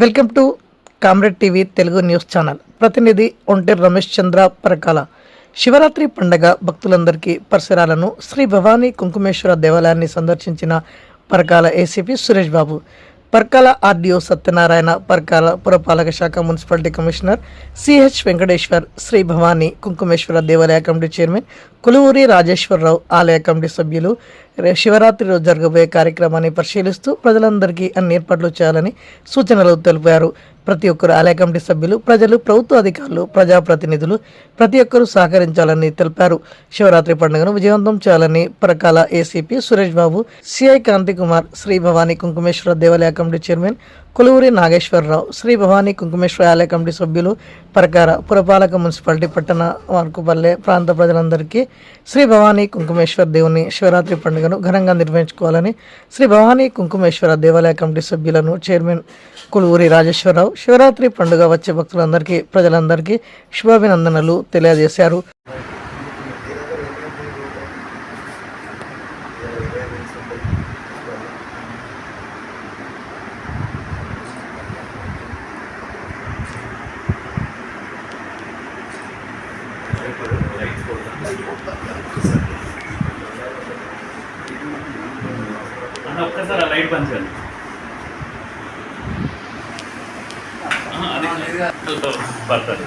Welcome to comrade TV Telugu news channel. ప్రతినిధి ఒంటి రమేష్ చంద్ర పరకాల. శివరాత్రి పండగ భక్తులందరికీ పరిసరాలను శ్రీ భవానీ కుంకుమేశ్వర దేవాలయాన్ని సందర్శించిన పరకాల ఏసీపీ సురేష్ బాబు. పర్కాల ఆర్డీఓ సత్యనారాయణ పర్కాల పురపాలక శాఖ municipality commissioner CH Venkateshwar Shri Bhavani Kumkumeshwara దేవాలయ కమిటీ చైర్మన్ కులువూరి రాజేశ్వరరావు ఆలయ కమిటీ సభ్యులు శివరాత్రి రోజు జరగబోయే కార్యక్రమాన్ని పరిశీలిస్తూ ప్రజలందరికీ అన్ని ఏర్పాట్లు చేయాలని సూచనలు తెలిపారు. ప్రతి ఒక్కరు ఆలయ కమిటీ సభ్యులు ప్రజలు ప్రభుత్వ అధికారులు ప్రజాప్రతినిధులు ప్రతి ఒక్కరూ సహకరించాలని తెలిపారు. శివరాత్రి పండుగను విజయవంతం చేయాలని పరకాల ఏసీపీ సురేష్ బాబు సిఐ కాంతి కుమార్ శ్రీ భవానీ కుంకుమేశ్వర దేవాలయ కమిటీ చైర్మన్ కొలువురి నాగేశ్వరరావు శ్రీ భవానీ కుంకుమేశ్వర ఆలయ కమిటీ సభ్యులు పరకార పురపాలక మున్సిపాలిటీ పట్టణ వార్కుపల్లె ప్రాంత ప్రజలందరికీ శ్రీ భవానీ కుంకుమేశ్వర దేవుని శివరాత్రి పండుగను ఘనంగా నిర్వహించుకోవాలని శ్రీ భవానీ కుంకుమేశ్వర దేవాలయ కమిటీ సభ్యులను చైర్మన్ కులువూరి రాజేశ్వరరావు శివరాత్రి పండుగ వచ్చే భక్తులందరికీ ప్రజలందరికీ శుభాభినందనలు తెలియజేశారు. అన్న ఒక్కసారి ఆ లైట్ పంచాలి పడుతుంది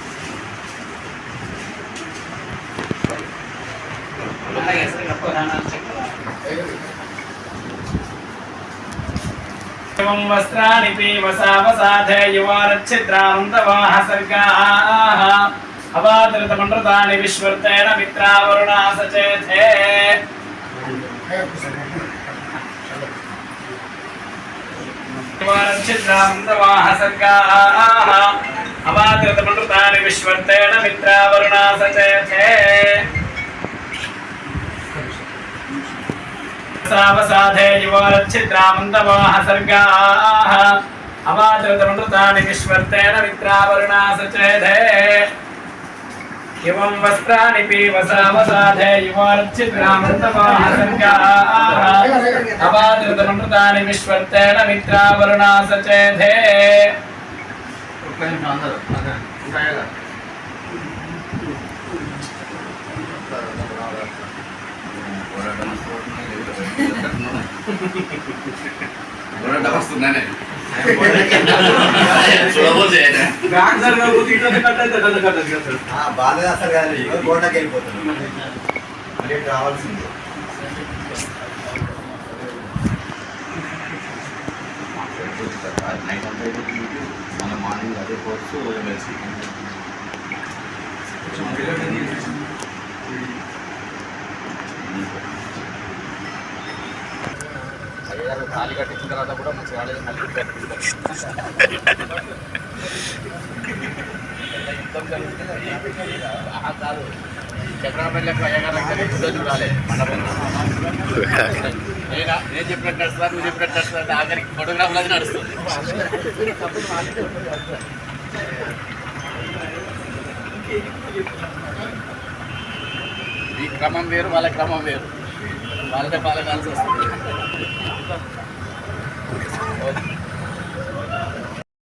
एवं वस्त्राणि पीवसावसाधे युवारच्छिद्रामन्तवाः सर्गाः अवादृतमनृतानि विश्वर्तेन मित्रावरुणा सचेथे युवारच्छिद्रामन्तवाः सर्गाः अवादृतमनृतानि विश्वर्तेन मित्रावरुणा सचेथे సావసాధే యువోరక్షిద్రామంతవాహ సర్గాః అవాచరతమృతాని విశ్వర్తేన విత్రావరుణా సచేధే ఇవం వస్త్రాని పీవసావసాధే యువోరక్షిద్రామంతవాహ సర్గాః అవాచరతమృతాని విశ్వర్తేన విత్రావరుణా సచేధే అందరూ వస్తున్నానే బాధ అసలు కాదు గోడకి వెళ్ళిపోతున్నాం మళ్ళీ రావాల్సింది నైట్ అంతా మన మార్నింగ్ అదే కోర్సు వెళ్ళి తాళి కట్టించిన తర్వాత కూడా మంచి వాళ్ళకి మళ్ళీ యుద్ధం జరిగితే ఆ కాదు అయ్యగారు యుద్ధం చూడాలి మండపంలో నేనా నేను చెప్పినట్టు నడుస్తా నువ్వు చెప్పినట్టు నడుస్తా ఆఖరికి ఫోటోగ్రాఫ్ నడుస్తుంది ఈ క్రమం వేరు వాళ్ళ క్రమం వేరు. వాళ్ళదే పాలకాల్సి వస్తుంది.